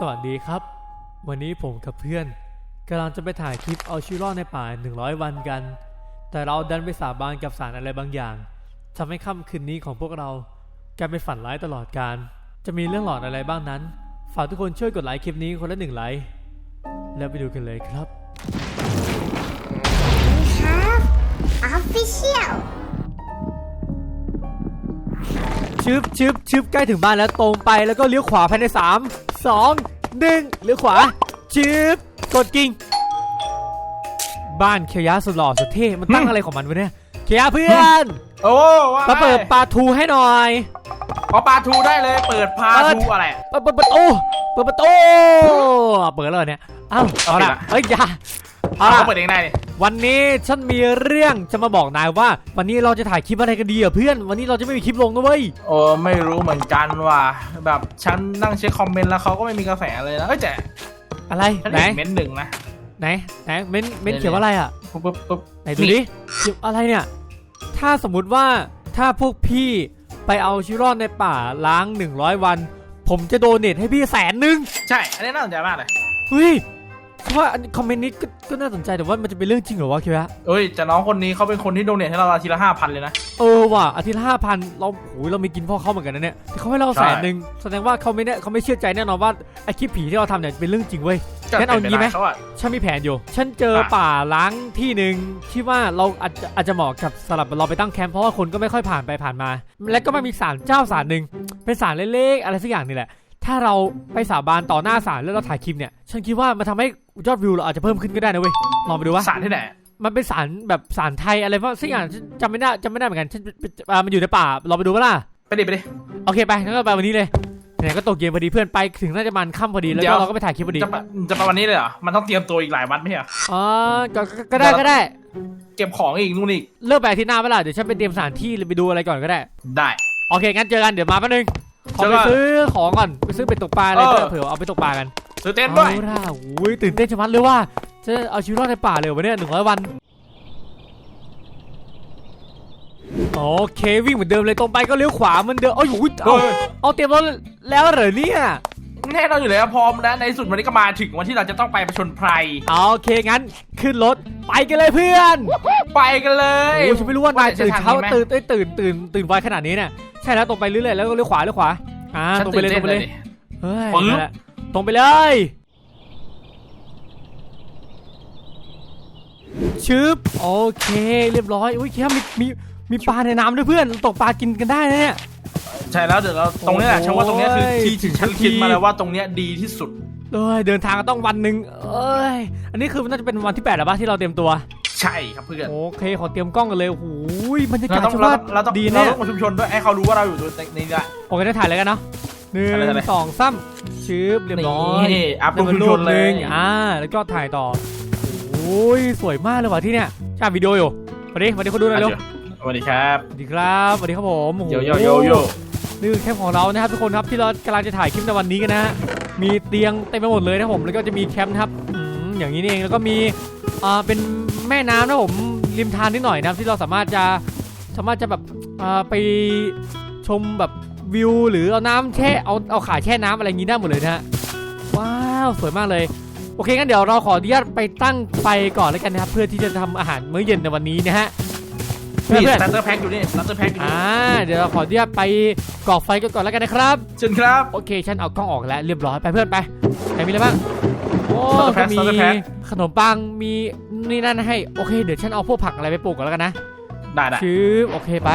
สวัสดีครับ วันนี้ผมกับเพื่อนกำลังจะไปถ่ายคลิปเอาชีวิตรอดในป่า 100 วันกัน แต่เราดันไปสาบานกับสารอะไรบางอย่างทำให้ค่ำคืนนี้ของพวกเรากลายเป็นฝันร้ายตลอดการ จะมีเรื่องหลอนอะไรบ้างนั้น ฝากทุกคนช่วยกดไลค์คลิปนี้คนละหนึ่งไลค์ แล้วไปดูกันเลยครับ have official ชึบชึบชึบใกล้ถึงบ้านแล้วตรงไปแล้วก็เลี้ยวขวาภายในสามสองหนึ่งเลี้ยวขวาชึบกดกิ่งบ้านเคียวยะสุดหล่อสุดเท่มันตั้งอะไรของมันวะเนี่ยเคียวยะเพื่อนโอ้ว่ามาเปิดปลาทูให้หน่อยพอปลาทูได้เลยเปิดพาเปิดทูอะไรเปิดเปิดประตูเปิดประตูเปิดแล้วเหรอเนี่ยเอ้าเอาละเอาปิดละ เอ้ยอย่าเอาเอาละ เปิดเองได้ดิ วันนี้ฉันมีเรื่องจะมาบอกนายว่า วันนี้เราจะถ่ายคลิปอะไรกันดีอะเพื่อน วันนี้เราจะไม่มีคลิปลงนะเว้ยโอ้ไม่รู้เหมือนกันว่ะแบบฉันนั่งเช็คคอมเมนต์แล้วเขาก็ไม่มีกระแสเลยนะเอ้ยแต่อะไรฉันไหนเห็นเม้นต์หนึ่งนะ ไหนไหนเม้นเม้นเขียนว่าอะไรอะปุ๊บปุ๊บปุ๊บไหนดูดิเขียนอะไรเนี่ย ถ้าสมมุติว่าถ้าพวกพี่ไปเอาชีวิตรอดในป่าล้าง 100 วัน ผมจะโดเนทให้พี่แสนหนึ่งใช่ อันนี้น่าสนใจมากเลยเฮ้ย เพราะว่าอันคอมเมนต์นี้ก็ก็น่าสนใจแต่ว่ามันจะเป็นเรื่องจริงเหรอวะคิวะเอ้ยแต่น้องคนนี้เขาเป็นคนที่โดเนทให้เราอาทีละห้าพันเลยนะ เออว่ะอาทิตย์ละห้าพันเราโอ้ยเรามีกินพ่อเขาเหมือนกันนะเนี่ยแต่เขาให้เราใช่ แสนหนึ่งแสดงว่าเขาไม่แน่เขาไม่เชื่อใจแน่นอนว่าไอคลิปผีที่เราทำเนี่ยเป็นเรื่องจริงเว้ย งั้นเอางี้ไหมเขาอะ ฉันมีแผนอยู่ ฉันเจออะป่าล้างที่หนึ่งที่ว่าเราอาจจะอาจจะเหมาะกับสำหรับเราไปตั้งแคมป์เพราะว่าคนก็ไม่ค่อยผ่านไปผ่านมา และก็มันมีศาลเจ้าศาลหนึ่งเป็นศาลเล็กๆอะไรสักอย่างนี่แหละ ถ้าเราไปสาบานต่อหน้าศาลแล้วเราถ่ายคลิปเนี่ย ฉันคิดว่ามันทำให้ยอดวิวเราอาจจะเพิ่มขึ้นก็ได้นะเว้ย ลองไปดูว่า สารที่ไหนมันเป็นศาลแบบศาลไทยอะไรว่าสักอย่างฉันจำไม่ได้จำไม่ได้เหมือนกันฉันอ่ามันอยู่ในป่าเราไปดูปะล่ะ ไปดิไปดิ โอเคไปงั้นก็ไปวันนี้เลยไหนๆก็ตกเย็นพอดีเพื่อนไปถึงน่าจะมันค่ำพอดีแล้วเดี๋ยก็วเราก็ไปถ่ายคลิปพอดีจะไปจะไปวันนี้เลยเหรอ มันต้องเตรียมตัวอีกหลายวันไม่ใช่เหรอ อ๋อก็ก็ก็ได้ก็ได้ เก็บของอีกนู่นอีก เลิกไปอาทิตย์หน้าเวลาเดี๋ยวฉันไปเตรียมสถานที่หรือไปดูอะไรก่อนก็ได้ ได้ โอเคงั้นเจอกันเดี๋ยวมาแป๊บนึง ขอเจอไปกันซื้อของก่อนไปซื้อเป็ดตกปลาอะไรเออเผื่อเอาไปตกปลากันซื้อเต้นด้วยเอาล่ะอุ้ยตื่นเต้นชะมัดเลยว่าจะเอาชีวิตรอดในป่าเลยวันนี้หนึ่งร้อยวันโอเควิ่งเหมือนเดิมเลยตรงไปก็เลี้ยวขวาเหมือนเดิมเอ้ยอุ้ยเอาเฮ้ยเอาเตรียมรถแล้วเหรอเนี่ย แน่นอนอยู่แล้วพร้อมแล้วในที่สุดวันนี้ก็มาถึงวันที่เราจะต้องไปประชนไพรเอาโอเคงั้นขึ้นรถไปกันเลยเพื่อนไปกันเลยโอ้ยฉันไม่รู้ว่านายตื่นเช้าจะทันไหมตื่นเอ้ยตื่นตื่นตื่นไวขนาดนี้เนี่ยใช่แล้วตรงไปเรื่อยๆแล้วก็เลี้ยวขวาเลี้ยวขวาอ่าฉันตรงไปตื่นเลยตเต้รงไปเลยนดิเฮ้ยปึ๊บนั่นแหละตรงไปเลยชึบโอเค เรียบร้อยอุ้ยแค่มีมีมีปลาในน้ำด้วยเพื่อนตกปลากินกันได้นะเนี่ยใช่แล้วเดี๋ยวเราตรงเนี้ยแหละโอ้ยฉันว่าตรงเนี้ยคือที่ถึงฉันทีคิดมาแล้วว่าตรงเนี้ยดีที่สุดเอ้ยเดินทางก็ต้องวันหนึ่งเอ้ยอันนี้คือมันน่าจะเป็นวันที่8แล้วป่ะที่เราเตรียมตัวใช่ครับเพื่อนโอเคขอเตรียมกล้องกันเลยโอ้โหบรรยาเรากาศต้องชาวเราบ้านต้องเราต้องดีเราแน่ต้องมาชุมชนด้วยให้เขารู้ว่าเราอยู่ในนี้ได้โอเคได้ถ่ายเลยกันเนาะหนึ่ถ่ายเลยถ่ายเลงยสองสามชืบเรียบร้อยนี่อัพลได้งมาชุมรูชปนหเลนึ่ยงอ่าแล้วก็ถ่ายต่อโอ้ยสวยมากเลยว่ะที่เนี่ยชาวิดีโออยู่สวัสดีสวัสดีคนดูหน่อยเร็วสวัสดีครับสวัสดีครับสวัสดีครับผมโอ้โหโยโยโยโย นี่คือแคมป์ของเรานะครับทุกคนครับที่เรากำลังจะถ่ายคลิปในวันนี้กันนะฮะมีเตียงเต็มไปหมดเลยนะผมแล้วก็จะมีแคมป์นะครับอย่างนี้นี่เองแล้วก็มีอ่าเป็นแม่น้ำนะผมริมทานนิดหน่อยนะครับที่เราสามารถจะสามารถจะแบบอ่าไปชมแบบวิวหรือเอาน้ำแช่เอาเอาขาแช่น้ำอะไรอย่างนี้ได้หมดเลยนะฮะว้าวสวยมากเลยโอเคงั้นเดี๋ยวเราขออนุญาตไปตั้งไฟก่อนแล้วกันนะครับเพื่อที่จะทำอาหารมื้อเย็นในวันนี้นะฮะ เพื่นี่อน สตาร์เตอร์แพ็กอยู่นี่สตาร์เตอร์แพ็กอยู่ๆนี่อ่าเดี๋ยวเราขออนุญาตไปก่อไฟกันก่อนแล้วกันนะครับ เชิญครับ โอเค ฉันเอากล้องออกแล้วเรียบร้อยไปเพื่อนไปไหนมีอะไรบ้าง โอ้ Starter ก็ Pack มี Starter Pack ขนมปังมีนี่นั่นให้ โอเค เดี๋ยวฉันเอาพวกผักอะไรไปปลูกก่อนแล้วกันนะได้ได้ชืบโอเคไป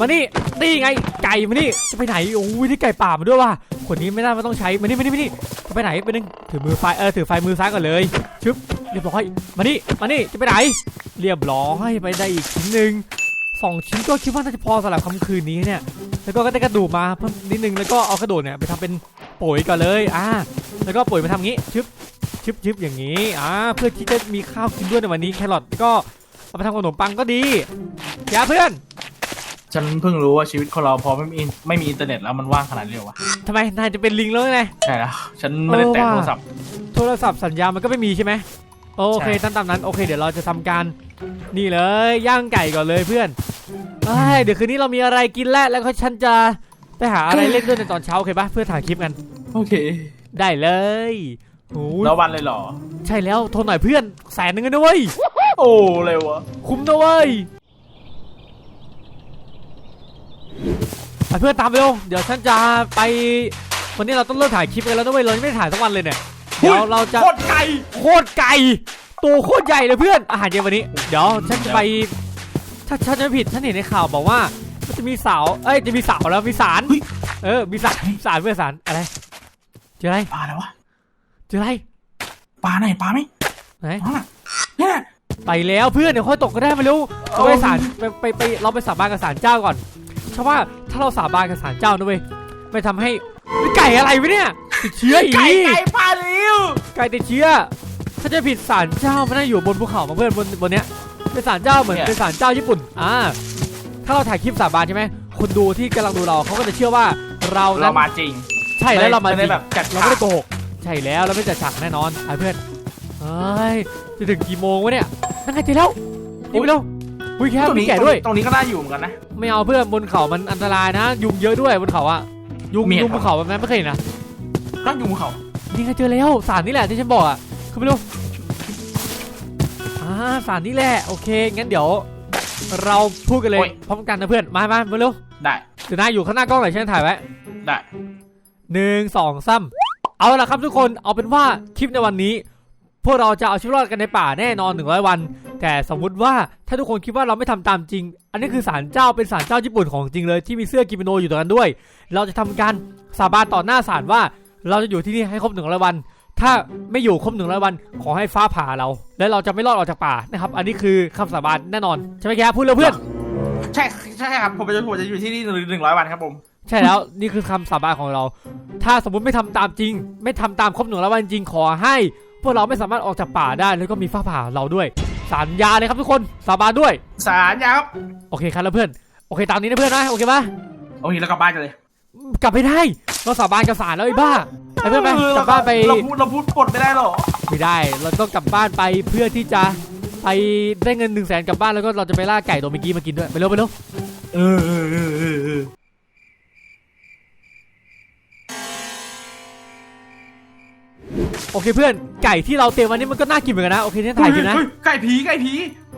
มานี่นี่ไงไก่มานี่จะไปไหนโอ้ยนี่ไก่ป่ามาด้วยว่ะคนนี้ไม่น่าว่ต้องใช้มานี่มานี่มานี่จะไปไหนไปนึงถือมือไฟเออถือไฟมือซ้ายก่อนเลยชึบเรียบร้อยมานี่มานี่จะไปไหน เรียบร้อยไปได้อีกชิ้นหนึ่งสองชิ้นก็คิดว่าน่าจะพอสำหรับค่ำคืนนี้เนี่ย แล้วก็ได้กระดูกมาเพิ่มนิดนึงแล้วก็เอากระดูกเนี่ยไปทำเป็นปุ๋ยก่อนเลยอ่าแล้วก็ปุ๋ยมาทำงี้ชึบชึบชึบอย่างนี้อ่าเพื่อที่จะมีข้าวกินด้วยในวันนี้แครอทก็เอาไปทำขนมปังก็ดีอย่าเพื่อน ฉันเพิ่งรู้ว่าชีวิตของเราพอไม่มีไม่มีอินเทอร์เน็ตแล้วมันว่างขนาดนี้เหรอวะทำไมนายจะเป็นลิงแล้วไง ใช่แล้ว ฉันไม่ได้เออแตะว่ะโทรศัพท์ โทรศัพท์สัญญาณมันก็ไม่มีใช่ไหมโอเคใช่ตามตามนั้นโอเค เดี๋ยวเราจะทำการนี่เลยย่างไก่ก่อนเลยเพื่อนเอ้ยเดี๋ยวคืนนี้เรามีอะไรกินแล้วแล้วก็ฉันจะไปหาอะไรเล่นด้วยในตอนเช้าโอเคปะเพื่อถ่ายคลิปกัน โอเค ได้เลยโอ้ยแล้ววันเลยเหรอ ใช่แล้วทนหน่อยเพื่อนแสนหนึ่งเลยนะเว้ยโอ้เลยวะคุ้มนะเว้ย ไปเพื่อนตามไปเร็วเดี๋ยวฉันจะไปวันนี้เราต้องเริ่มถ่ายคลิปกันแล้วนะเว้ยเรายังไม่ได้ถ่ายสักวันเลยเนี่ยเดี๋ยวเราจะโคตรไกลโคตรไก่ตัวโคตรใหญ่เลยเพื่อนอาหารเย็นวันนี้เดี๋ยวฉันจะไป ถ้าฉันจะไม่ผิดฉันเห็นในข่าวบอกว่ามันจะมีเสาเอ้ยจะมีเสาแล้วมีสารเออมีสารสารเพื่อสารอะไรเจออะไรปลาอะไรวะเจออะไรปลาไหนปลาไหมไหนอ๋อน่ะเนี่ยไปแล้วเพื่อนเดี๋ยวค่อยตกก็ได้มาเร็วเราไปสารไปไปไปเราไปสาบานกับสารเจ้าก่อน เพราะว่าถ้าเราสาบานกับสารเจ้านะเว้ยไปทำให้นี่ไก่อะไรวะเนี่ยติดเชื้ออีกไก่ไก่ปลาเร็วไก่ติดเชื้อถ้าจะผิดสารเจ้ามันน่าอยู่บนภูเขามาเพื่อนบนบนเนี้ยเป็นสารเจ้าเหมือนเป็นสารเจ้าญี่ปุ่นอ่าถ้าเราถ่ายคลิปสาบานใช่ไหมคนดูที่กำลังดูเราเขาก็จะเชื่อว่าเราเรานั้นมาจริง ใช่แล้วเรามาจไได้ริงแบบจัดเราไม่ได้โกหกใช่แล้วเราไม่จัดฉากแน่นอนไอ้เพื่อนเฮ้ยจะถึงกี่โมงวะเนี่ยนั่งไงเจอแล้วนี่ไปเร็ว อุ้ยแค่ตรงมีนี้แก่ด้วย ตรงนี้ก็น่าอยู่เหมือนกันนะ ไม่เอาเพื่อนบนเขามันอันตรายนะ ยุงเยอะด้วยบนเขาอะยุงมีเหตุยุงบนเขาแบบนั้นไม่เคยเห็นนะนั่งอยู่บนเขานี่ไงเจอแล้วสารนี่แหละที่ฉันบอกอะคือไปเร็วอ่าสารนี่แหละโอเคงั้นเดี๋ยว เราพูดกันเลยพร้อมกันนะเพื่อนมามามาเร็วได้ เดี๋ยวนายอยู่ข้างหน้ากล้องหน่อยฉันถ่ายไว้ ได้ หนึ่งสองสามเอาละครับทุกคนเอาเป็นว่าคลิปในวันนี้ พวกเราจะเอาชีวิตรอดกันในป่าแน่นอน100วัน แต่สมมุติว่าถ้าทุกคนคิดว่าเราไม่ทำตามจริง อันนี้คือศาลเจ้าเป็นศาลเจ้าญี่ปุ่นของจริงเลยที่มีเสื้อกิโมโนอยู่ตรงนั้นด้วย เราจะทำการสาบานต่อหน้าศาลว่า เราจะอยู่ที่นี่ให้ครบ100วัน ถ้าไม่อยู่ครบ100วัน ขอให้ฟ้าผ่าเรา และเราจะไม่รอดออกจากป่านะครับ อันนี้คือคำสาบานแน่นอนใช่ไหมแกพูดเลยเพื่อนใช่ใช่ครับผมจะผมจะอยู่ที่นี่หนึ่งร้อยวันครับผมใช่แล้วนี่คือคำสาบานของเรา ถ้าสมมุติไม่ทำตามจริง ไม่ทำตามครบหนึ่งร้อยวันจริงขอให้ พวกเราไม่สามารถออกจากป่าได้แล้วก็มีฟ้าผ่าเราด้วย สัญญาเลยครับทุกคนสาบานด้วย สารยาครับโอเคครับแล้วเพื่อนโอเคตามนี้นะเพื่อนนะโอเคปะโอเคแล้วกลับบ้านกันเลยกลับไปได้เราสาบานกับศาลแล้วไอ้บ้าไปเพื่อนไปเออกลับบ้านไปเราพูดเราพูดกดไม่ได้หรอไม่ได้ เราต้องกลับบ้านไปเพื่อที่จะไปได้เงินหนึ่งแสนกลับบ้านแล้วก็เราจะไปล่าไก่ตัวเมื่อกี้มากินด้วยไปเร็วไปเร็วเออเออเออ โอเคเพื่อนไก่ที่เราเตรียมวันนี้มันก็น่ากินเหมือนกันนะโอเคนี่ถ่ายกินนะเฮ้ไก่ผีไก่ผี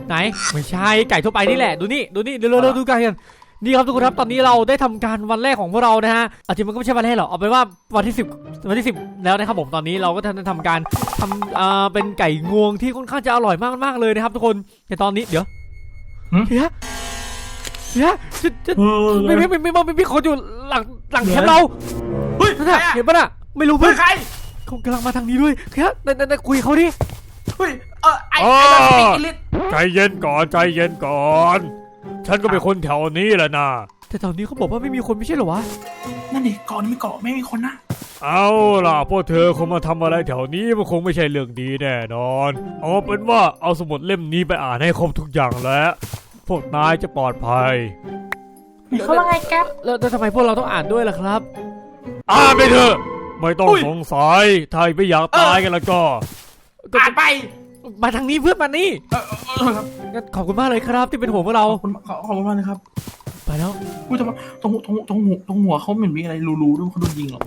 ไหนไม่ใช่ไก่ทั่วไปนี่แหละดูนี่ดูนี่เร็วๆเร็วๆดูไก่กันนี่ครับทุกคนครับตอนนี้เราได้ทำการวันแรกของพวกเรานะฮะอาจริงมันก็ไม่ใช่วันแรกหรอกเอาเป็นว่าวันที่ 10 วันที่ 10 แล้วนะครับผมตอนนี้เราก็ทำทำการทำอ่าเป็นไก่งวงที่ค่อนข้างจะอร่อยมากๆเลยนะครับทุกคนแต่ตอนนี้เดี๋ยวเฮียเฮียจะจะเออไม่ไม่ไม่ไม่ไม่ไม่มีคนอยู่หลังหลังแคมป์เราเฮ้ยนั่นใครน่ะอะเห็นปะน่ะไม่รู้เฮ้เพื่ยอนใคร เขากำลังมาทางนี้ด้วยเฮียนั่นนั่นคุยเขาดิเฮ้ยเออไอ้ไอ้แบบสปีกอิลิทใจเย็นก่อนใจเย็นก่อน ฉันก็เป็นคนแถวนี้แหละนะแต่ตอนนี้เขาบอกว่าไม่มีคนไม่ใช่เหรอวะนั่นดิเกาะนี่ไม่เกาะไม่มีคนนะเอาล่ะพวกเธอคงมาทำอะไรแถวนี้มันคงไม่ใช่เรื่องดีแน่นอนเอาเป็นว่าเอาสมุดเล่มนี้ไปอ่านให้ครบทุกอย่างแล้ว พวกนายจะปลอดภัยเขาว่าไงครับแล้วแล้วทำไมพวกเราต้องอ่านด้วยล่ะครับ อ่านไปเถอะ ไม่ต้องสงสัยถ้าไม่อยากตายกันแล้วก็อ่านไปมาทางนี้เพื่อนมานี่เออเออครับงั้นขอบคุณมากเลยครับที่เป็นห่วงพวกเราขอบคุณขอบขอบคุณมากเลยครับไปแล้วอุ้ยแต่ว่าตรงตรงตรงหัวตรงหัวเขาเหมือนมีอะไรรูๆด้วยเขาโดนยิงเหรอ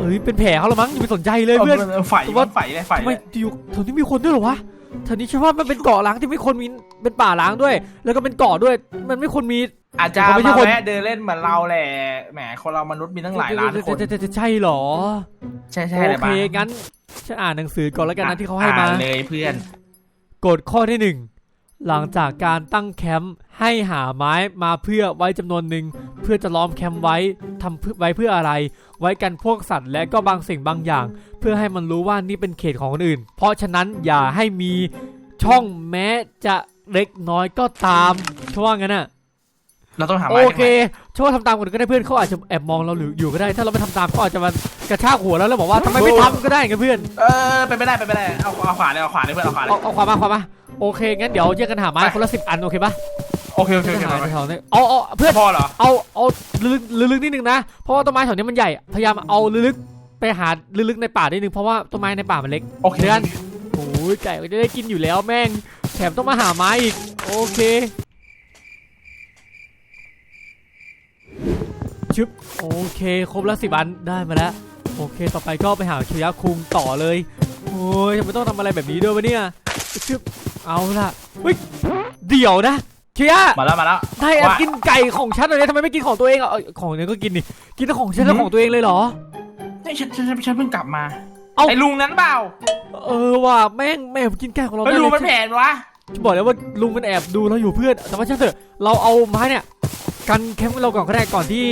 เอ้ยเป็นแผลเขาละมั้งอย่าไปสนใจเลยเพื่อนไฟว่าไฟเลยไฟทำไมเลยอยู่แถวนี้มีคนด้วยเหรอวะแถวนี้ฉันว่ามันเป็นเกาะล้างที่ไม่คนมีเป็นป่าล้างด้วย แล้วก็เป็นเกาะด้วย มันไม่ควรมี อาจจะผมไม่ใช่มาคนแวะเดินเล่นเหมือนเราแหละ แหม คนเรามนุษย์มีตั้งหลายล้านคนจะจะจะใช่เหรอ ใช่ใช่โอเลยเคบ้างงั้นฉันอ่านหนังสือก่อนแล้วกันนะที่เขาให้มา อ่นเลยเพื่อน กฎข้อที่หนึ่งหลังจากการตั้งแคมป์ให้หาไม้มาเพื่อไว้จำนวนหนึ่งเพื่อจะล้อมแคมป์ไว้ทำเพื่อไว้เพื่ออะไร ไว้กันพวกสัตว์และก็บางสิ่งบางอย่าง เพื่อให้มันรู้ว่านี่เป็นเขตของคนอื่น เพราะฉะนั้นอย่าให้มีช่องแม้จะเล็กน้อยก็ตามช่ว่างั้นน่ะ เราต้องหาโอไม้เคช่วยทำตามกันก็ได้เพื่อนเขาอาจจะแอบมองเราหรืออยู่ก็ได้ ถ้าเราไม่ทำตามเขาอาจจะมากระชากหัวแล้วแล้วบอกว่าทำไมไม่ทำก็ได้ไงเพื่อนเออไปไม่ได้ไปไม่ได้เอาเอาขวาเลยเอาขวาเลยเพื่อนเอาขวาเลเอายเอาความมาความมาโอเคงั้นเดี๋ยวแยกกันหาไม้คนละสิบอันโอเคปะโอเคโอเคโอเคหาไปแถวๆนี้เอาเอาเพื่อนพอเหรอเอาเอาลึกๆลึกๆนิดนึงนะเพราะว่าต้นไม้แถวนี้มันใหญ่พยายามเอาลึกๆไปหาลึกๆในป่านิดนึงเพราะว่าต้นไม้ในป่ามันเล็กโอเคเดือนโอ้ยไก่ก็จะได้กินอยู่แล้วแม่งแถมต้องมาหาไม้อีกโอเค ชึบโอเค ครบแล้วสิบอันได้มาแล้ว โอเค ต่อไปก็ไปหาเคียวยะคุงต่อเลย โอ้ยทำไมต้องทำอะไรแบบนี้ด้วยวะเนี่ยชึบเอาล่ะเฮ้ยเดี๋ยวนะเคียวยะมาแล้วมาแล้วได้แอบว่ากินไก่ของฉันเลยทำไมไม่กินของตัวเองอะเอ้ยของเนี้ยก็กินนี่กินแต่ของฉันแล้วของตัวเองเลยเหรอเฮ้ยฉันฉันฉันฉันเพิ่งกลับมาเอ้าไอ้ลุงนั้นเปล่า เออว่ะแม่งแม่งกินไก่ของเราเฮ้ยแน่ลุงเลยมันแผนวะจะบอกเลยว่าลุงมันแอบดูเราอยู่เพื่อนแต่ว่าช่างเถอะเราเอาไม้เนี่ย กันแคมป์เราก่อนก็ได้ก่อนที่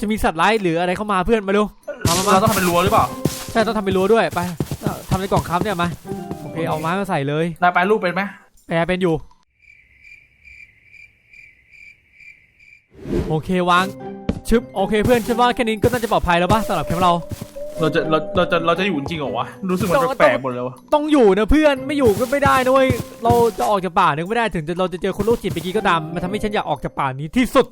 จะมีสัตว์ร้ายหรืออะไรเข้ามาเพื่อนมาดูมามามาเราต้องทำเป็นรั้วหรือเปล่าใช่ต้องทำเป็นรั้วด้วยไปเอ่อทำในกล่องค้ำเนี่ยมาโอเคเอาไม้มาใส่เลยนายไปรูปเป็นไหมแปลเป็นอยู่โอเควางชึบโอเคเพื่อนฉันว่าแค่นี้ก็น่าจะปลอดภัยแล้วป่ะสำหรับแคมป์เรา เราจะเราเราจะเราจะอยู่จริงเหรอวะรู้สึกมันต้องแปลกๆหมดเลยวะต้องอยู่นะเพื่อนไม่อยู่ก็ไม่ได้นะเว้ยเราจะออกจากป่าเนี่ยก็ไม่ได้ถึงจะเราจะเจอคนโรคจิตเมื่อกี้ก็ตามมันทำให้ฉันอยากออกจากป่านี้ที่สุด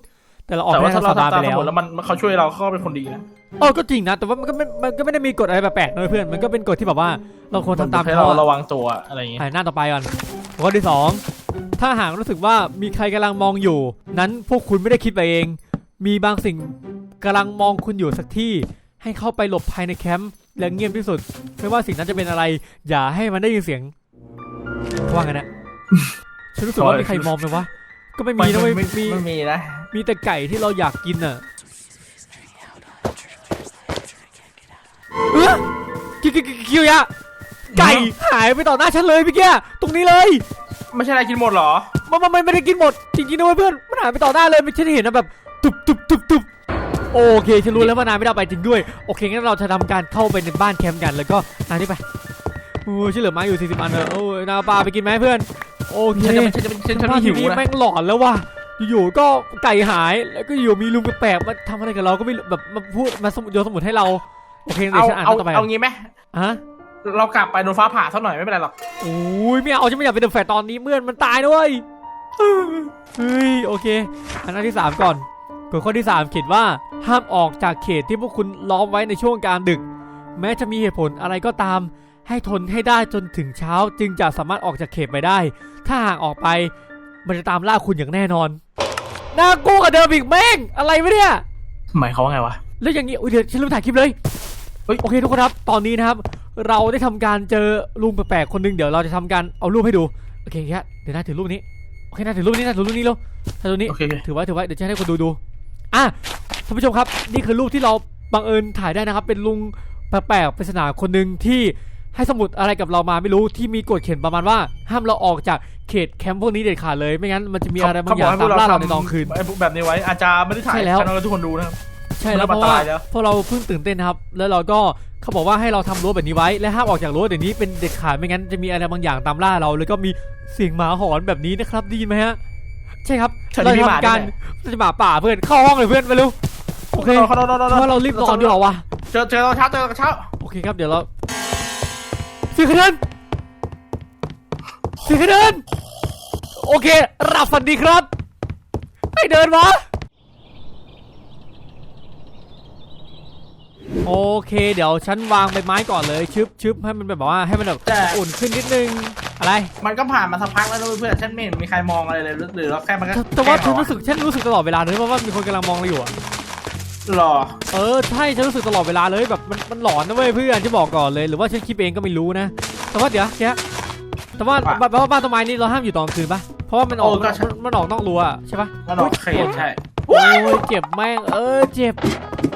แต่เราออกแต่ไม่ว่าได้ถ้าเราสัปดาห์ทำไปตามแล้วทั้งหมดแล้วมันมันเขาช่วยเราเขาก็เป็นคนดีนะ เออก็จริงนะ แต่ว่ามันก็ไม่มันก็ไม่ได้มีกฎอะไรแปลกๆนะเพื่อน มันก็เป็นกฎที่แบบว่าเราควรทำตามให้เขาเราอะระวังตัวอะไรอย่างเงี้ยอะหน้าต่อไปก่อนข้อที่สองถ้าหากรู้สึกว่ามีใครกำลังมองอยู่ นั้นพวกคุณไม่ได้คิดไปเอง มีบางสิ่งกำลังมองคุณอยู่สักที่ ให้เข้าไปหลบภายในแคมป์และเงียบที่สุด ไม่ว่าสิ่งนั้นจะเป็นอะไร อย่าให้มันได้ยินเสียงเขาว่าไงนะฉันรู้สึกว่ามีใครมองไหมวะก็ไม่มีนะเว้ยไม่มีไม่มีนะมีแต่ไก่ที่เราอยากกินน่ะเอ้อคิวคิวคิวคิวยะไก่หายไปต่อหน้าฉันเลยเมื่อกี้ตรงนี้เลยไม่ใช่อะไรกินหมดเหรอมันมันมันไม่ได้กินหมดจริงๆนะเว้ยเพื่อนมันหายไปต่อหน้าเลยไม่ใช่เห็นนะแบบตุบตุบตุบตุบ โอเคฉันรู้แล้วว่านายไม่ได้เอาไปจริงด้วย โอเคงั้นเราจะทำการเข้าไปในบ้านแคมป์กันแล้วก็อันนี้ไปโอ้ยฉันเหลือไม้อยู่40อันเลยโอ้ยนาปลาไปกินไหมเพื่อน โอเคฉันจะฉันจะฉันจะม่หิวทีนี้นะแม่งหลอนแล้วว่ะอยู่ๆก็ไก่หายแล้วก็อยู่มีลุงแปลกๆมาทำอะไรกับเราก็ไม่รู้แบบมาพูดมาสมุดโยนสมุดให้เราโอเคเดี๋ยเอาวฉันอ่านเอาต่อไปเอางี้ไหมฮะเรากลับไปโดนฟ้าผ่าสักหน่อยไม่เป็นไรหรอกโอ้ยไม่เอาฉันไม่อยากเป็นเดอะแฟตตอนนี้เมื่อนมันตายด้วยเฮ้ยโอเค อันนั้นที่สามก่อน กฎข้อที่สามเขียนว่าห้ามออกจากเขตที่พวกคุณล้อมไว้ในช่วงกลางดึก แม้จะมีเหตุผลอะไรก็ตาม ให้ทนให้ได้จนถึงเช้า จึงจะสามารถออกจากเขตไปได้ ถ้าหากออกไป มันจะตามล่าคุณอย่างแน่นอนน่ากลัวกว่าเดิมอีกแม่งอะไรวะเนี่ยหมายเขามว่าไงวะ แล้วอย่างนี้อุ๊ยเดี๋ยวฉันลืมถ่ายคลิปเลยเฮ้ยโอเคทุกคนครับตอนนี้นะครับ เราได้ทำการเจอลุงแปลกๆคนหนึงเดี๋ยวเราจะทำการเอารูปให้ดูโอเคครับเดี๋ยวน่าถือรูปนี้โอเคน่าถือรูปนี้น่าถือรูปนี้แล้วถ่ายรูปนี้ โอเคโอเค ถือไว้ถือไว้เดี๋ยวจะให้คนดูดู อะท่านผู้ชมครับ นี่คือรูปที่เราบังเอิญถ่ายได้นะครับ เป็นลุงแปลกๆปริศนาคนหนึ่งที่ให้สมุดอะไรกับเรามาไม่รู้ที่มีกฎเขียนประมาณว่า ห้ามเราออกจากเขตแคมป์พวกนี้เด็ดขาดเลยไม่งั้นมันจะมีอะไรบางอย่างเขตามให้ล่าพวเรากในตอนคืนไอ้พวกแบบนี้ไว้อาจจะไม่ได้ถ่ายใช่แล้วช่องเราทุกคนดูนะครับใช่แล้วมันเพราะว่าอันตรายแล้วเพราะเราเพิ่งตื่นเต้นนะครับ แล้วเราก็เขาบอกว่าให้เราทำรั้วแบบนี้ไว้ และห้ามออกจากรั้วเดี๋ยวนี้เป็นเด็ดขาดไม่งั้นจะมีอะไรบางอย่างตามล่าเรา แล้วก็มีเสียงหมาหอนแบบนี้นะครับได้ยินไหมฮะ ใช่ครับฉันเรามีหมาทำการด้วยจะหมาป่าเพื่อนเข้าห้องเลยเพื่อนไปเร็วโอเคเขาเขาเพราะว่าเรารีบนอนดีกว่าวะเจอเจอตอนเช้าเจอตอนเช้าโอเคครับเดี๋ยวเราเสียงคะแนนเสียงคะแนนโอเค รับฝันดีครับไม่เดินวะ โอเคเดี๋ยวฉันวางใบไม้ก่อนเลยชึบชึบให้มันแบบว่าให้มันแบบแต่ อุ่นขึ้นนิดนึงอะไรมันก็ผ่านมาสักพักแล้วนะเพื่อนฉันไม่เห็นมีใครมองอะไรเลยหรือเราแค่มันก็แต่แต่ว่าแค่ฉันเรรู้สึกฉันรู้สึกตลอดเวลาเลยว่ามีคนกำลังมองเราอยู่อะหรอเออใช่ฉันรู้สึกตลอดเวลาเลยแบบมันมันหลอนนะเว้ยเพื่อนจะบอกก่อนเลยหรือว่าฉันคิดเองก็ไม่รู้นะ แต่ว่าเดี๋ยวแกแต่ว่าบ้านบ้านบ้านต้นไม้นี่เราห้ามอยู่ตอนกลางคืนปะเพราะว่ามันออกมันมันออกนอกรั้วอะใช่ปะมันออกเขตใช่โอ้ยเจ็บแม่งเออเจ็บ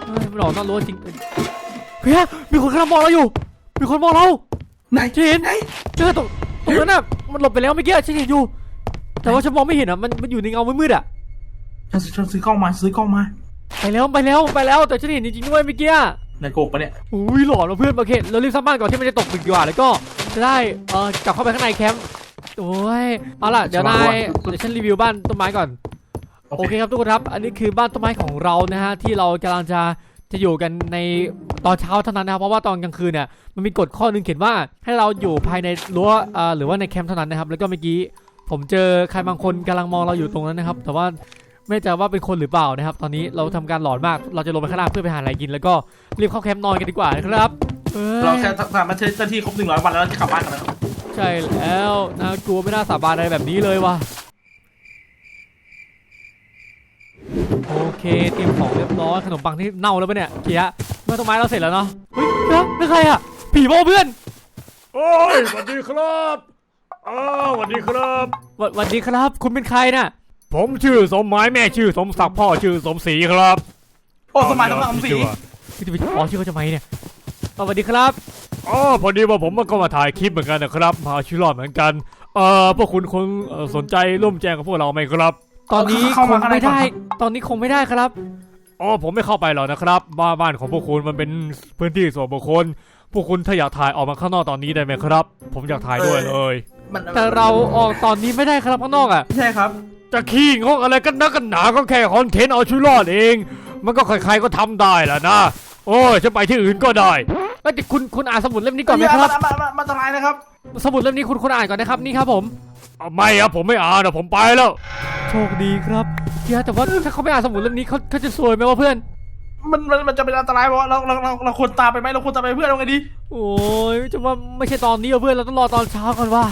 เฮ้ยมันออกนอกรั้วจริงเฮ้ยมีคนกำลังมองเราอยู่ มีคนมองเราไหนฉันเห็นเจอตรงตรงนั้นน่ะมันหลบไปแล้วเมื่อกี้ฉันเห็นอยู่ แต่ว่าฉันมองไม่เห็นอะมันมันอยู่ในเงามืดๆอะฉันฉันซื้อกล้องมาซื้อกล้องมาไปแล้วไปแล้วไปแล้วแต่ฉันเห็นจริงๆด้วยเมื่อกี้ในโกกปะเนี่ยอุ้ยหลอนว่ะเพื่อนโอเคเรารีบสร้างบ้านก่อนที่มันจะตกดึกดีกว่าแล้วก็จะได้เออกลับเข้าไปข้างในแคมป์โอ้ยเอาล่ะเดี๋ยวนายเดี๋ยวฉันรีวิวบ้านต้นไม้ก่อน โอโอเคเคครับทุกคนครับ อันนี้คือบ้านต้นไม้ของเรานะฮะที่เรากำลังจะจะอยู่กันในตอนเช้าเท่านั้นนะครับเพราะว่าตอนกลางคืนเนี่ยมันมีกฎข้อหนึงเขียนว่าให้เราอยู่ภายในรั้วเอ่อหรือว่าในแคมป์เท่านั้นนะครับ แล้วก็เมื่อกี้ผมเจอใครบางคนกำลังมองเราอยู่ตรงนั้นนะครับ แต่ว่าไม่แน่ใจว่าเป็นคนหรือเปล่านะครับ ตอนนี้เราทำการหลอนมากเราจะลงไปข้างล่างเพื่อไปหาอะไรกิน แล้วก็รีบเข้าแคมป์นอนกันดีกว่านะครับเอ้ยเราแค่ทำมาเจ้าที่ครบหนึ่งร้อยวันแล้วเราจะกลับบ้านกันแล้วใช่แล้วน่ากลัวไม่น่าสาบานอะไรแบบนี้เลยว่ะ โอเคเตรียมของเรียบร้อยขนมปังที่เน่าแล้วปะเนี่ยเกียร์เมื่อต้นไม้เราเสร็จแล้วเนาะเฮ้ยเดี๋ยวนี่ใครอะผีโมเพื่อนโอ้ยสวัสดีครับอ้าวสวัสดีครับหวัดหวัสดีครับ คุณเป็นใครน่ะ ผมชื่อสมหมายแม่ชื่อสมศักดิ์พ่อชื่อสมศรีครับโอ้สมัยต้องทำสีพี่จะไปอ๋อชื่อเขาจะไหมเนี่ยสวัสดีครับอ๋อพอดีว่าผมก็มาถ่ายคลิปเหมือนกันนะครับมาเอาชีวิตรอดเหมือนกันเอ่อพวกคุณคงเอ่อสนใจร่วมแจ้งกับพวกเราไหมครับ ตอนนี้คงไม่ได้ตอนนี้คงไม่ได้ครับ อ๋อผมไม่เข้าไปหรอกนะครับบ้านบ้านของพวกคุณมันเป็นพื้นที่ส่วนบุคคล พวกคุณถ้าอยากถ่ายออกมาข้างนอกตอนนี้ได้ไหมครับ ผมอยากถ่ายด้วยเลย มันแต่เราออกตอนนี้ไม่ได้ครับข้างนอกอะ ใช่ครับ จะขี้งกอะไรกันนักกันหนาก็แค่คอนเทนต์เอาชีวิตรอดเอง มันก็ใครๆก็ทำได้แหละนะ โอ้ยจะไปที่อื่นก็ได้ เอ้ยแต่คุณคุณอ่านสมุดเล่มนี้ก่อนไหมอย่าครับมามามามาอันตรายนะครับ สมุดเล่มนี้คุณคุณอ่านก่อนนะครับนี่ครับผมเอาไม่อะผมไม่อ่านอะผมไปแล้ว โชคดีครับเกียร์แต่ว่าถ้าเขาไม่อ่านสมุดเล่มนี้เขาเขาจะซวยไหมวะเพื่อน มันมันมันจะเป็นอันตรายเพราะว่าเราเราเราเราควรตามไปไหมเราควรตามไปเพื่อนเราไงดีโอ้ยจะว่าไม่ใช่ตอนนี้อะเพื่อนเราต้องรอตอนเช้าก่อนว่า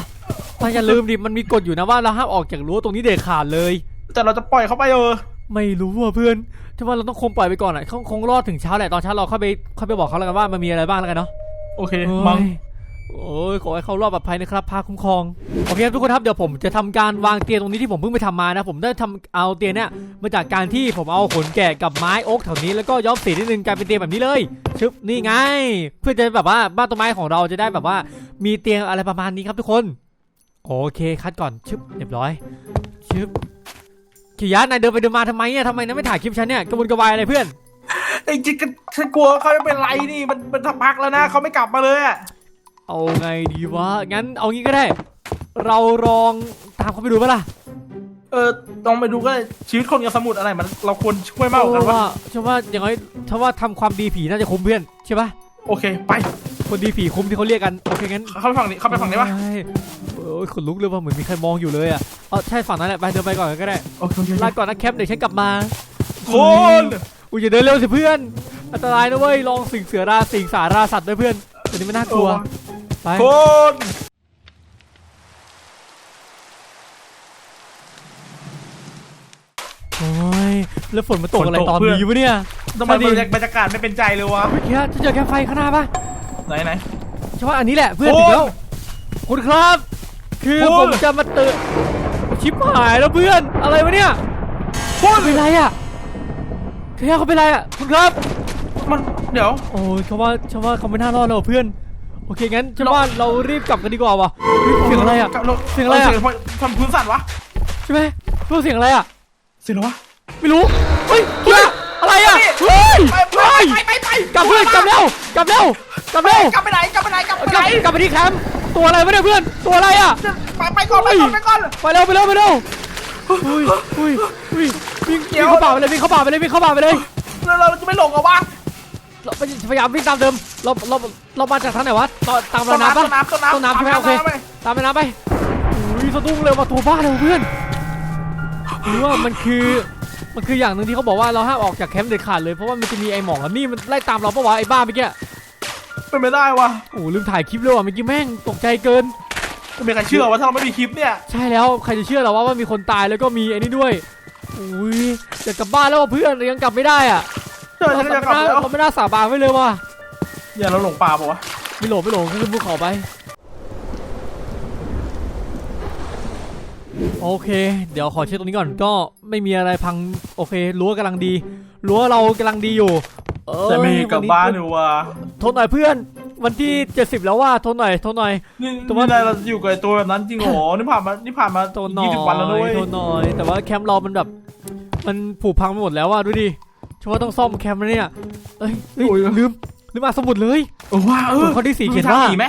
แต่อย่าลืมดิมันมีกฎอยู่นะว่าเราห้ามออกจากรั้วตรงนี้เด็ดขาดเลย แต่เราจะปล่อยเขาไปเออไม่รู้อะเพื่อนแต่ว่าเราต้องคงปล่อยไปก่อนอะเขาคงรอดถึงเช้าแหละตอนเช้าเราเข้าไปเข้าไปบอกเขาแล้วกันว่ามันมีอะไรบ้างแล้วกันเนาะโอเคเอ้ยมั้ง โอ้ยขอให้เขารอดปลอดภัยนะครับพาคุ้มครองโอเคครับทุกคนครับเดี๋ยวผมจะทำการวางเตียงตรงนี้ที่ผมเพิ่งไปทำมานะ ผมได้ทำเอาเตียงเนี่ยมาจากการที่ผมเอาขนแกะกับไม้โอ๊กแถวนี้แล้วก็ย้อมสีนิดนึงกลายเป็นเตียงแบบนี้เลยชึบนี่ไง เพื่อจะแบบว่าบ้านต้นไม้ของเราจะได้แบบว่า มีเตียงอะไรประมาณนี้ครับทุกคนโอเคคัดก่อนชึบเรียบร้อยชึบขิยะนายเดินไปเดินมาทำไมเนี่ยทำไมนายไม่ถ่ายคลิปฉันเนี่ยกระวนกระวายอะไรเพื่อนไอ้จริงๆฉันกลัวเขาไม่เป็นไรนี่มันมันทักพักแล้วนะเขาไม่กลับมาเลย เอาไงดีวะ งั้นเอางี้ก็ได้ เราลองตามเขาไปดูปะล่ะเออลองไปดูก็ได้ชีวิตคนกับสมุดอะไรมันเราควรช่วยมากกว่าเอกันอวะว่าฉันว่าอย่างน้อยถ้าว่าทำความดีผีน่าจะคุ้มเพื่อนใช่ปะโอเค ไปคนดีผีคุ้มที่เขาเรียกกันโอเคงั้นเข้าไปฝั่งนี้เข้าไปฝั่งนี้ปะใช่โอ้ยขนลุกเลยว่าเหมือนมีใครมองอยู่เลยอะเออใช่ฝั่งนั้นแหละไปเดินไปก่อนก็ได้โอเคโอเคลาก่อนนะแคปเดี๋ยวฉันกลับมาคนอุ้ยอย่าเดินเร็วสิเพื่อน อันตรายนะเว้ยลองสิงเสือราสิงสาราสัตว์ด้วยเพื่อนอันนี้ไม่น่ากลัว ไปคนโอ้ยแล้วฝนมาตกอะไรตอนนี้วะเนี่ยทำไมบรรยากาศไม่เป็นใจเลยวะเมื่อกี้จะเจอแคมป์ไฟข้างหน้าปะไหนไหนใช่ว่าอันนี้แหละเพื่อนโอ้ถึยงแล้วคุณครับ คือโอ้ยผมจะมาเตือนชิปหายแล้วเพื่อนอะไรวะเนี่ยพูดเป็นไรอะเทียเขาเป็นไรอะคุณครับมันเดี๋ยวโอ้ยเขาว่าฉันว่าเขาไม่น่ารอดแล้วเพื่อน โอเคงั้นฉันว่าเรารีบกลับกันดีกว่าวะเฮ้ยเสียงอะไรอะเสียงอะไรอะเสียงทำพื้นสั่นวะใช่ไหมรู้เสียงอะไรอะเสียงอะไรวะไม่รู้เฮ้ยเฮียอะไรอะนี่เฮ้ยไปไปเฮ้ยไปไปไปกลับเพื่อนกลับเร็วกลับเร็วกลับเร็วกลับไปไหนกลับไปไหนกลับไปกไหลันบกลับไปที่แคมป์ตัวอะไรวะเนี่ยเพื่อนตัวอะไรอะไปไปก่อนไปก่อนไปก่อนไปเร็วไปเร็วไปเร็วอุ้ยอุ้ยอุ้ยวิ่งเดี๋วิ่ยวงเข้าป่าไปเลยวิ่งเข้าป่าไปเลยวิ่งเข้าป่าไปเลยเราเราจะไม่หลงเหรอวะ เราพยายามวิ่งตามเดิมเราเราเรามาจากทางไหนวะตอนตามต้ระนน้ำน้ำปะต้นน้ำต้นน้ำต้นน้ำใช่ไหมโอเคตาน้ำไปตามไปน้ำไปอุ้ยสะดุ้งเลยว่าตัวบ้าเลยเพื่อนหรือว่ามันคือมันคืออย่างหนึ่งที่เขาบอกว่าเราห้ามออกจากแคมป์เด็ดขาดเลยเพราะว่ามันจะมีไอ้หมองอันนี่มันไล่ตามเราปะวะไอ้บ้าเมื่อกี้เป็นไม่ได้วะโอ้ลืมถ่ายคลิปเลยว่ะเมื่อกี้แม่งตกใจเกินไม่มีใครเชื่อว่าถ้าเราไม่มีคลิปเนี่ยใช่แล้วใครจะเชื่อเราว่าว่ามีคนตายแล้วก็มีไอ้นี่ด้วยอุ้ยจะกลับบ้านแล้วว่ะเพื่อนยังกลับไม่ได้อะ เชื่อฉันจะกลับแล้วเราไม่น่าสาบานไว้เลยว่ะอย่าเราหลงป่าปะวะไม่หลงไม่หลงขึ้นภูเขาไป โอเค เดี๋ยวขอเช็คตรงนี้ก่อนก็ไม่มีอะไรพังโอเครั้วกำลังดีรั้วเรากำลังดีอยู่เอ้ยจะไม่กลับวันนี้บ้านหรือวะทนหน่อยเพื่อน วันที่70แล้วว่าทนหน่อยทนหน่อยนี่แต่ว่านี่นายเราอยู่กับไอ้ตัวแบบนั้นจริงเหรอนี่ผ่านมานี่ผ่านมาทนหน่อยยี่สิบวันแล้วด้วยทนหน่อยแต่ว่าแคมป์เรามันแบบ มันผุพังไปหมดแล้วว่ะดูดิ ชัวร์ต้องซ่อมแคมป์แล้วเนี่ยเอ้ยเฮ้ย ลืมลืมอ่านสมุดเลยเออว่าเออข้อที่สี่มีเขียนทางว่าหนีไหม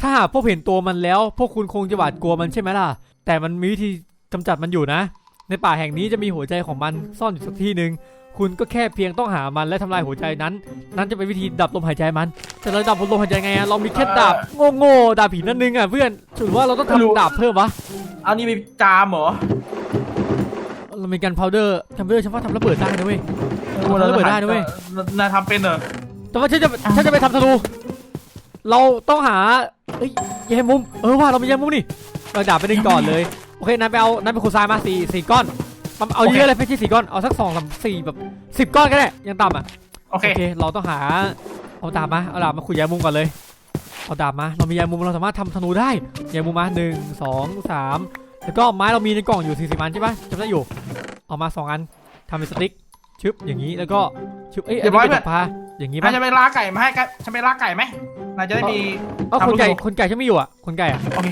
ถ้าหากพวกเห็นตัวมันแล้ว พวกคุณคงจะหวาดกลัวมันใช่ไหมล่ะ แต่มันมีวิธีกำจัดมันอยู่นะ ในป่าแห่งนี้จะมีหัวใจของมันซ่อนอยู่สักที่หนึ่ง คุณก็แค่เพียงต้องหามันและทำลายหัวใจนั้น นั้นจะเป็นวิธีดับลมหายใจมัน แต่เราดับลมหายใจไงอะเรามีแค่ดาบโง่ๆดาบผีนั่นนึงอะเพื่อนถือว่าเราต้องทำดาบเพิ่มวะ เอานี่ไปจามเหรอเรามีกันพาวเดอร์กันพาวเดอร์ฉันว่าทำระเบิดได้นะเว้ย เอาระเบิดได้นะเว้ยนายทำเป็นเหรอแต่ว่าฉันจะฉันจะไปทำธนูเราต้องหาเอ้ยแยมมุม เออว่าเรามีแยมมุมนี่เราดาบไปหนึ่งก่อนเลย โอเคนายไปเอานายไปขุดทรายมาสี่สี่ก้อนปั๊มเอาเยอะเลยไม่ใช่สี่ก้อน เอาสักสองสามสี่แบบสิบก้อนก็ได้ ยังต่ำอะ โอเคโอเคเราต้องหา เอาดาบมา เอาดาบมาขุดยายมุมก่อนเลย เอาดาบมา เรามียายมุมเราสามารถทำธนูได้ยายมุมมาหนึ่งสองสามแล้วก็ไม้เรามีในกล่องอยู่สี่สิบอันใช่ปะจำได้อยู่ เอามาสองอันทำเป็นสติ๊ก ชึบอย่างนี้แล้วก็ชึบเอ้ยอันนี้เป็นดอกพาอย่างนี้อาปะจะไปล่าไก่มาให้กันจะไปล่าไก่ไหมนายจะได้มีเอ้าทำคนไก่ลูกคนไก่ฉันไม่อยู่อะคนไก่อะโอเค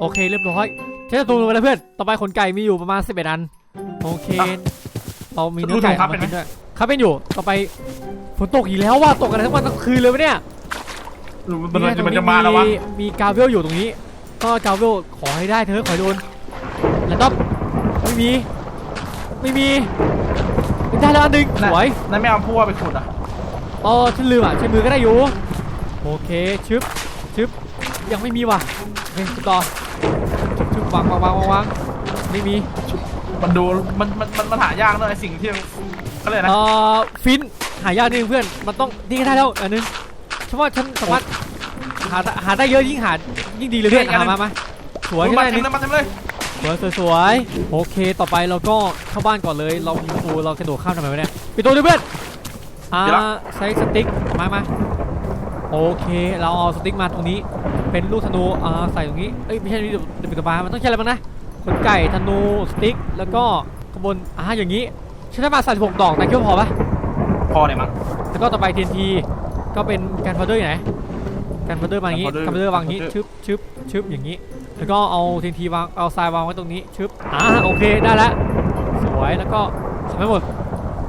โอเคเรียบร้อยฉันจะตูนไปแล้วเพื่อนต่อไปคนไก่มีอยู่ประมาณ11อันโอเคเรามีเนื้อไก่เอามากินด้วยครับเป็นอยู่ต่อไปฝนตกอีกแล้วว่ะตกกันทั้งวันทั้งคืนเลยวะเนี่ยมันเนี่ยจะมันจะมาแล้ววะมีกาเวลอยู่ตรงนี้ ก็กาเวลขอให้ได้เธอะขอให้โดนแล้วต้องไม่มี ไม่มี ไม่ได้แล้วอันหนึ่งสวยนายไม่เอาพั่วไปขุดอะอ๋อฉันลืมอะใช้มือก็ได้อยู่ โอเค ชึบ ชึบ ยังไม่มีว่ะโอเคชึบต่อชึบชึบวางวางวางวางวางไม่มีมันดูมันมันมันมันหายากด้วยไอ้สิ่งที่เขาเรียกนะ เอ่อฟินหายากนิดนึงเพื่อน มันต้องนี่ก็ได้แล้วอันนึงฉันว่าฉันสามารถหาหาได้เยอะยิ่งหายิ่งดีเลยเพื่อนหามามาสวยมัก็นได้เต็นึมงเลยมันเต็มเลย สวยสวยสวยโอเคต่อไปเราก็เข้าบ้านก่อนเลย เรามีฟูเรากระโดดข้ามทำไมวะเนี่ยปิดตัวด้วยเพื่อนอ่าใช้สติ๊กมามาโอเคเราเอาสติ๊กมาตรงนี้ เป็นลูกธนูอ่าใส่ตรงนี้เอ้ยไม่ใช่นี่เดี๋ยวเดี๋ยวปิดตัวบามันต้องใช้อะไรบ้างนะขนไก่ธนูสติ๊กแล้วก็ขางบวนอ่าอย่างนี้ใช้ได้มา36ดอกนะคิดว่าพอปะพอเลยมั้งแล้วก็ต่อไป TNT ก็เป็นการพาวเดอร์อยู่ไหนการพาวเดอร์มาอย่างนี้ Gunpowder การพาวเดอร์วางอย่างนี้ Gunpowder ชึบชึบชึบอย่างนี้ แล้วก็เอา TNT วางเอาทรายวางไว้ตรงนี้ชึบอ่าโอเคได้แล้วสวยแล้วก็ทำให้หมด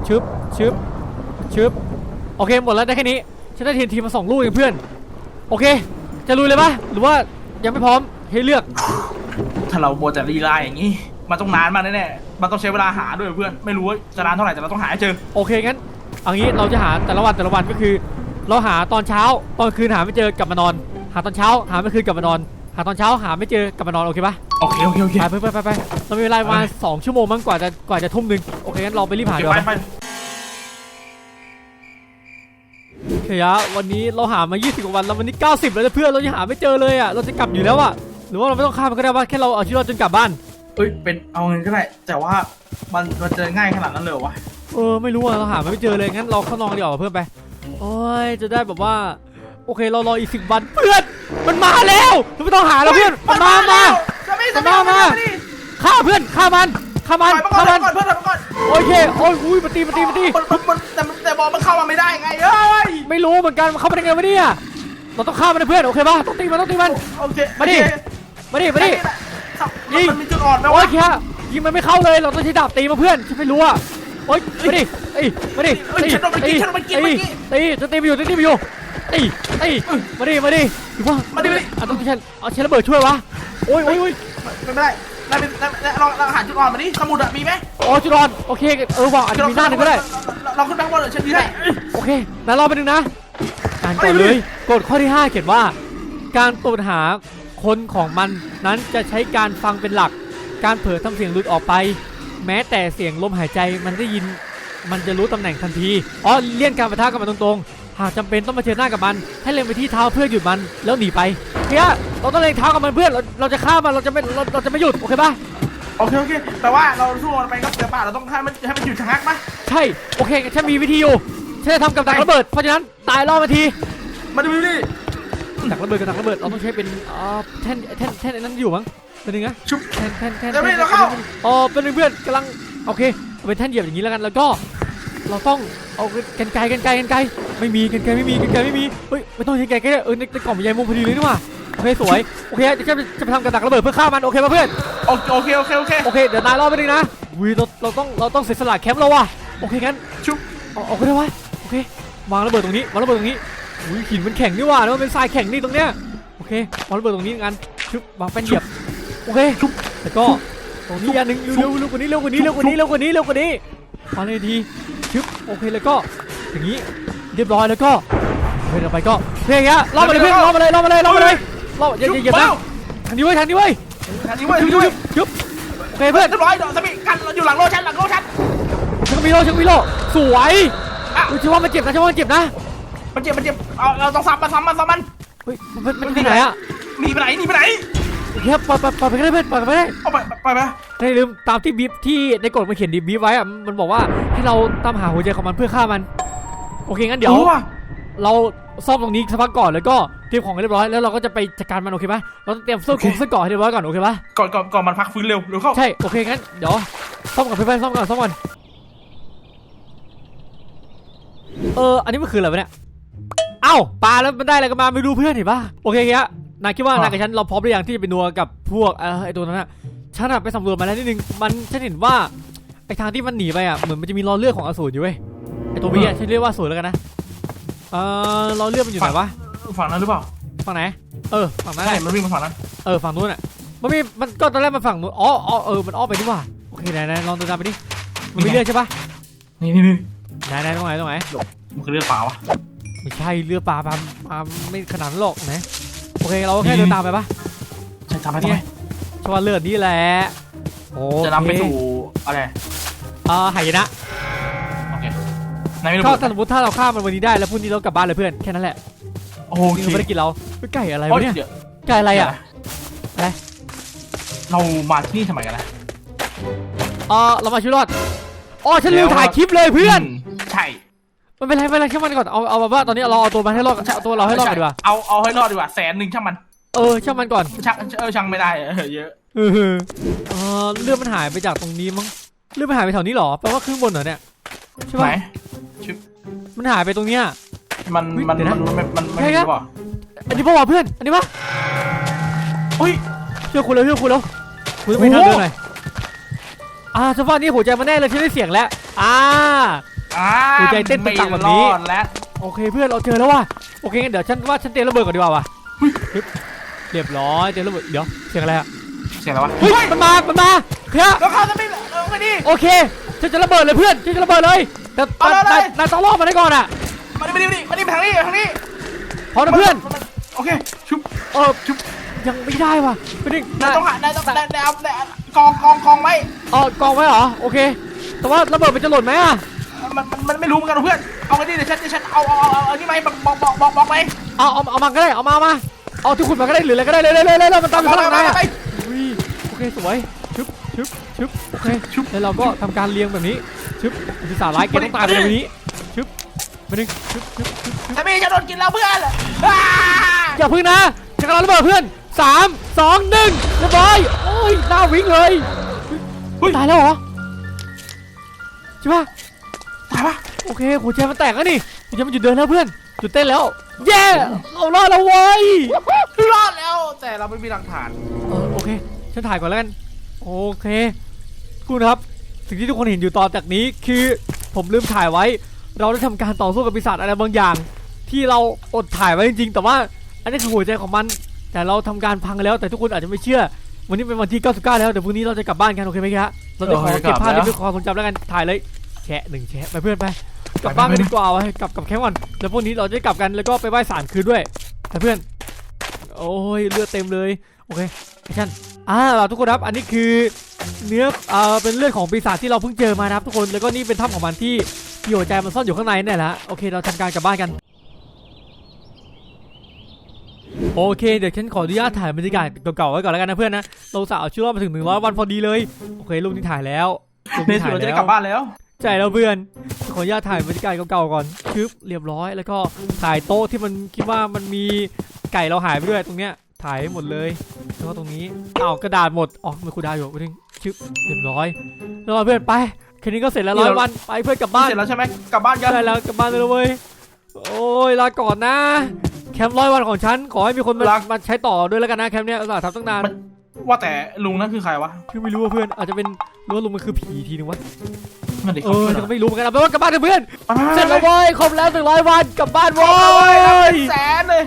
ชึบชึบชึบโอเคหมดแล้วได้แค่นี้ฉันได้ TNT มาสองลูกเองเพื่อน โอเค จะลุยเลยปะหรือว่ายังไม่พร้อมให้เลือก ถ้าเราโมวแต่ลีลาอย่างนี้ มันต้องนานมากแน่ๆมันต้องใช้เวลาหาด้วยเพื่อน ไม่รู้ว่าจะนานเท่าไหร่แต่เราต้องหาให้เจอ โอเคงั้นเอางี้เราจะหาแต่ละวันแต่ละวันก็คือ เราหาตอนเช้าตอนคืนหาไม่เจอกลับมานอน หาตอนเช้าหาไม่คืนกลับมานอน หาตอนเช้าหาไม่เจอกลับมานอนโอเคปะโอเคโอเคโอเคไปไปไปไปไปเรามีเวลาประมาณสองชั่วโมงมั้งกว่าจะกว่าจะทุ่มหนึ่งโอเคงั้นเราไปรีบหาดีกไปว่าไปโอเคอะวันนี้เราหามา 20กว่าวันแล้ววันนี้ 90 แล้วนะเพื่อนเรายังหาไม่เจอเลยอะเราจะกลับอยู่แล้วอะหรือว่าเราไม่ต้องข้ามมันก็ได้ว่าแค่เราเอาชีวิตรอดจนกลับบ้านเอ้ยเป็นเอาเงินก็ได้ แต่ว่ามันมันเจอง่ายขนาดนั้นเลยเหรอวะเออไม่รู้อะเราหาไม่เจอเลยงั้นเราเข้านอนดีกว่าเพื่อนไปโอ้ยจะได้แบบว่า โอเคเรารออีกสิบวันเพื่อนมันมาแล้วเราไม่ต้องหาแล้วเพื่อนมันมามา จะไม่มันมามา ฆ่าเพื่อนฆ่ามันฆ่ามันไปมาก่อฆ่านมันก่อนเพื่อนไปก่อนโอเคโอ้ยอุ้ยมันตีมันตีมันตีมันมันมันแต่แต่บอลมันเข้ามาไม่ได้ไงเอ้ยไม่รู้เหมือนกันมันเข้ามาได้ไงวะเนี่ยเราต้องฆ่ามันนะเพื่อนโอเคป่ะต้องตีมันต้องตีมัน โอเคมาดิ มาดิมาดิ ยิงมันมีจุดอ่อนไหมโอ้วะยแค่ยิงมันไม่เข้าเลยเราต้องใช้ดาบตีมาเพื่อนฉันไม่รู้อะ โอ้ยมาดิตีมาดิเอ้ยตีฉันโดนมันกินฉันโดนมันกินตีเมื่อกี้ตีจะตีไปอยู่จะตีไปอยู่ตีตีมาดิมาดิหรือว่ามาดิมาดิอะต้องใช้เอาใช้ระเบิดช่วยวะโอ้ยโอ้ยโอ้ยไม่เป็นไรนายเป็นนายนายลองลองหาจุดอ่อนมาดิสมุดอะมีไหมโอ้ยจุดอ่อนโอเคเออว่ะอาจจะมีหน้าหนึ่งก็ได้เราเราขึ้นไปข้างบนเดี๋ยวฉันดีให้โอเคงั้นรอไปหนึ่งนะการกดเลยกดข้อที่ 5 เขียนว่า การตรวจหาคนของมันนั้นจะใช้การฟังเป็นหลัก การเผลอทำเสียงหลุดออกไป แม้แต่เสียงลมหายใจมันได้ยินมันจะรู้ตำแหน่งทันทีอ๋อเลี่ยงการปะทะกับมันตรงๆ หากจำเป็นต้องมาเชิญหน้ากับมัน ให้เล็งไปที่เท้าเพื่อหยุดมันแล้วหนีไปเฮียเราต้องเล็งเท้ากับมันเพื่อนเราเราจะฆ่ามันเราจะไม่เราเราจะไม่หยุดโอเคปะโอเคโอเค แต่ว่าเราสู้มันไปก็เสือป่าเราต้องให้มันให้มันหยุดชะงักปะใช่โอเคฉันมีวิธีอยู่ฉันจะทำกับดักระเบิดเพราะฉะนั้นตายรอบนาทีมาดูดิดักระเบิดกับดักระเบิดเราต้องใช้เป็นเอ่อแท่นแท่นแท่นไอ้นั้นอยู่มั้ง เป็นยังไงชุบแท่นแท่นแท่นเดี๋ยวไม่แท่นเราเข้า อ๋อเป็นงเพื่อนกำลังโอเคเอาเป็นแท่นเหยียบอย่างนี้แล้วกันแล้วก็ เราต้องเอากันไกลกันไกลกันไกลไม่มีกันไกลไม่มีกันไกลไม่มีเฮ้ยไม่ต้องใช้กันไกลก็ได้เออในในกล่องมีใยมุมพอดีเลยนี่หว่าโอเคสวยโอเคจะจะจะไปทำกับดักระเบิดเพื่อฆ่ามันโอเคป่ะเพื่อนโอเคโอเคโอเคโอเคโอเคเดี๋ยวนายรอไปหนึงนะวีเราเราต้องเราต้องเสียสละแคมป์เราว่ะโอเคงั้นชุบเอาเอาก็ได้วะโอเควางระเบิดตรงนี้วางระเบิดตรงนี้อุ้ยหินมันแข็งนี่หว่าแล้วมันเป็นทรายแข็งนี่ตรงเนี้ยโอเควางระเบิดตรงนี้งั้นชึบวางแป้นเหยียบ โอเคแล้วก็ตรงนี้อันหนึงเร็วๆเร็วกว่านี้เร็วกว่านี้เร็วกว่านี้เร็วกว่านี้เร็วกว่านี้วางเลยทีชึบโอเคแล้วก็อย่างนี้เรียบร้อยแล้วก็เพื่อนเอาไปก็เพื่อนอย่างเงี้ยล่อมาเลยเพื่อนล่อมาเลยล่อมาเลยล่อมาเลยล่ออย่าอย่าอย่านะทางนี้เว้ยทางนี้เว้ยอันนี้เว้ยชึบอันนี้ชึเว้บยชึบโอเคเพื่อนเรียบร้อยเดี๋ยวสมิกันเราอยู่หลังโลชันหลังโลชันชักวิโลชักวิโลสวยอะอุ้ยชิว่ามันเจ็บนะชิว่ามันเจ็บนะมันเจ็บมันเจ็บเอาเราต้องซ้ำมันซ้ำมันซ้ำมันเฮ้ยมันมันมันที่ไหนอะหนีไปไหนหนีไปไหน นโอเคปล่อยปล่อยปล่อยไปก็ได้เพื่อนปล่อยไปก็ได้เอาไปไปไปได้ลืมตามที่บีบที่ในกฎมันเขียนดีบีบไว้อะมันบอกว่าให้เราตามหาหัวใจของมันเพื่อฆ่ามัน โอเคงั้นเดี๋ยว รู้ป่ะเราซ่อมตรงนี้สักพักก่อนแล้วก็เตรียมของให้เรียบร้อยแล้วเราก็จะไปจัดการมันโอเคปะเราต้องเตรียมเสื้อคลุมเสื้อเกราะให้เรียบร้อยก่อนโอเคปะก่อนก่อนก่อนมันพักฟื้นเร็วเร็วเข้าใช่โอเคงั้นเดี๋ยวซ่อมก่อนเพื่อนๆซ่อมก่อนซ่อมก่อนเอออันนี้มันคืออะไรวะเนี่ยเอ้าปลาแล้วมันได้อะไรกันมาไม่รู้เพื่อนเห็นปะโอเคเงี้ย นายคิดว่านายกับฉันเราพร้อมหรือยังที่จะไปนัวกับพวกเออไอตัวนั้นอะฉันอะไปสำรวจมาแล้วนิดนึงมันฉันเห็นว่าไอทางที่มันหนีไปอะเหมือนมันจะมีรอยเลือดของอสูรอยู่เว้ยไอตัวนี้อะฉันเรียกว่าอสูรแล้วกันนะเออรอยเลือดมันอยู่ไหนวะฝั่งนั้นหรือเปล่าฝั่งไหนเออฝั่งนั้นแหใช่ละมันวิ่งมาฝั่งนั้นเออฝั่งนู้นอะมันมีมันก็ตอนแรกมันฝั่งนู้นอ๋ออ๋อเออมันอ้อมไปนี่หว่าโอเคไหนไหนลองเดินตามไปดิมันมีเลือดใช่ปะนี่นี่นี่ไหนไหนตรงไหนตรงไหนมันคือเลือดเปล่าวะไม่ใช่เรือปลาปลาปลาไม่ขนาดนั้นหรอกนะโอ เคเราก็แค่เดินตามไปปะใช่ทำไปทำไมชว่าเลือดนี่แหละโอเคจะนำไปสู่อะไรเอ่อหายนะโอเคนายไม่รู้ก็ถ้าสมมติถ้าเราฆ่ามันวันนี้ได้แล้วพรุ่งนี้เรากลับบ้านเลยเพื่อนแค่นั้นแหละโอ้นี่โหคือภารกิจเราเฮ้ยไก่อะไรโอ้วะยเนี่ยเดี๋ยวไก่อะไรอะอะไรเรามาที่นี่ทำไมกันนะเออเรามาชีวิตรอดอ๋อฉันลืมถ่ายคลิปเลยเพื่อนมใช่ไมันเป็นไรไม่เป็นไรแค่มันก่อนเอาเอาแบบว่าตอนนี้เราเอาตัวมันให้รอดเอาตัวเราให้รอดก่อนดีกว่าเอาเอาให้รอดดีกว่าแสนหนึ่งช่างมันเออช่างมันก่อนช่างเออช่างไม่ได้เออเยอะเออเออเลือดมันหายไปจากตรงนี้มั้งเลือดมันหายไปแถวนี้เหรอแปลว่าขึ้นบนเหรอเนี่ยใช่ไหนปะมันหายไปตรงเนี้ย มันมันเดี๋ยวมันะ นมันมันไม่ใช่ไม่ครับรู้ป่ะอันนี้ปะวะเพื่อนอันนี้ปะอุ้ย เชื่อคุณแล้วเชื่อคุณแล้วคุณต้องไปโอ้ทางโหเดินหน่อยอ่าฉันว่านี่หัวใจมันแน่เลยฉันได้เสียงแล้วอ่า อ่าหัวใจเต้นตึกตักแบบนี้ ไม่รอดแล้วโอเคเพื่อนเราเจอแล้วว่ะโอเคงั้นเดี๋ยวฉันว่าฉันเตรียมระเบิดก่อนดีกว่าว่ะปึ๊บเรียบร้อยเตรียมระเบิดเดี๋ยวเสียงอะไรอะเสียงอะไรวะเฮ้ยมันมามันมาเคลียร์แล้วเขาจะไม่เออไม่ดีโอเคฉันจะระเบิดเลยเพื่อนฉันจะระเบิดเลยแต่เอาเลยนายเลยนายต้องรอดมาได้ก่อนอะมาดิมาดิมาดิมาดิมาทางนี้มาทางนี้พร้อมนะเพื่อนโอเค ชุบ เออยังไม่ได้ว่ะไม่ได้นายต้องหานายต้องนายนายเอานายเอากองกองกองไว้ เออกองไว้เหรอโอเค แต่ว่าระเบิดมันจะหล่นไหมอะ มันมันมันไม่รู้เหมือนกันเพื่อนเอาไว้ดิเดี๋ยวฉันเดี๋ยวฉันเอาเอาเอาเอาเอานี่ไหมบอกบอกบอกบอกไปเอาเอาเอามาก็ได้เอามามาเอาที่ขุดมาก็ได้หรืออะไรก็ได้เลยเลยเลยเลยเลยมันตามอยู่ข้างหลังนายอะไปอุ้ยโอเคสวยชึบชึบชึบโอเคชึบแล้วเราก็ทำการเรียงแบบนี้ชึบปีศาจร้ายเกมต้องตายไปในวันนี้ชึบมาหนึ่งชึบชึบชึบชึบแต่ไม่จะโดนกินแล้วเพื่อนอ่าอย่าพึ่งนะจะกำลังระเบิดเพื่อนสามสองหนึ่งเรียบร้อยโอ้ยหน้าวิ่งเลยเฮ้ยตายแล้วเหรอใช่ปะ ตายปะโอเคหัวใจมันแตกแล้วนี่หัวใจมันหยุดเดินแล้วเพื่อนหยุดเต้นแล้ว เย้เรารอดแล้วเว้ยรอดแล้วแต่เราไม่มีหลักฐานเออโอเคฉันถ่ายก่อนแล้วกันโอเคคุณครับ สิ่งที่ทุกคนเห็นอยู่ตอนจากนี้คือผมลืมถ่ายไว้ เราได้ทำการต่อสู้กับปีศาจอะไรบางอย่าง ที่เราอดถ่ายไว้จริงๆ แต่ว่า อันนี้คือหัวใจของมัน แต่เราทำการพังแล้วแต่ทุกคนอาจจะไม่เชื่อ วันนี้เป็นวันที่ 99 แล้วเดี๋ยวพรุ่งนี้เราจะกลับบ้านกันโอเคไหมครับเราจะขอเก็บภาพนี้เป็นความทรงจำแล้วกันถ่ายเลย แชะหนึ่งแชะไปเพื่อนไปกลับบ้านกันดีกว่าไว้กลับกับแคมป์ก่อนแล้วพวกนี้เราจะได้กลับกันแล้วก็ไปไหว้ศาลคืนด้วยไปเพื่อน โอ้ยเลือดเต็มเลยโอเคแอคชั่นอ่าทุกคนครับอันนี้คือเนื้อเอ่อเป็นเลือดของปีศาจที่เราเพิ่งเจอมานะครับทุกคนแล้วก็นี่เป็นถ้ำของมันที่ที่หัวใจมันซ่อนอยู่ข้างในนี่แหละโอเคเราทำการกลับบ้านกันโอเคเดี๋ยวฉันขออนุญาตถ่ายบรรยากาศเก่าๆไว้ก่อนแล้วกันนะเพื่อนนะเราสาวชื่อรอบมาถึง100วันพอดีเลย โอเครูปนี้ถ่ายแล้วรูปในนี้สุดถ่ายเราจะได้แล้วกลับบ้านแล้ว ใช่แล้วเพื่อน ขออนุญาตถ่ายบรรยากาศเก่าๆก่อนชึบเรียบร้อย แล้วก็ถ่ายโต๊ะที่มันคิดว่ามันมีไก่เราหายไปด้วยตรงเนี้ย ถ่ายให้หมดเลย แล้วก็ตรงนี้อ้าวกระดาษหมด อ๋อมันคูดาวอยู่ไปถึงชึบเรียบร้อยแล้วเพื่อนไปแค่นี้ก็เสร็จแล้วร้อยวัน ไปเพื่อนกลับบ้าน เสร็จแล้วใช่ไหมกลับบ้านกันใช่แล้วกลับบ้านเลยเว้ย โอ้ยลาก่อนนะ แคมป์ร้อยวันของฉัน ขอให้มีคนมามาใช้ต่อด้วยแล้วกันนะแคมป์เนี้ยอุตส่าห์ทำตั้งนาน ว่าแต่ลุงนั่นคือใครวะคือไม่รู้ว่าเพื่อนอาจจะเป็นรู้ว่าลุงมันคือผีอีกทีนึงวะมันเด็กเอเขาอช่วยฉันเหรก็อไม่รู้เหมือนกันเอาเป็นว่ากลับบ้านเถอะเพื่อนไปไปไปเสร็จแล้วไปเว้ยครบแล้วถึงร้อยวันกลับบ้านโอ้เว้ยยแสนเลย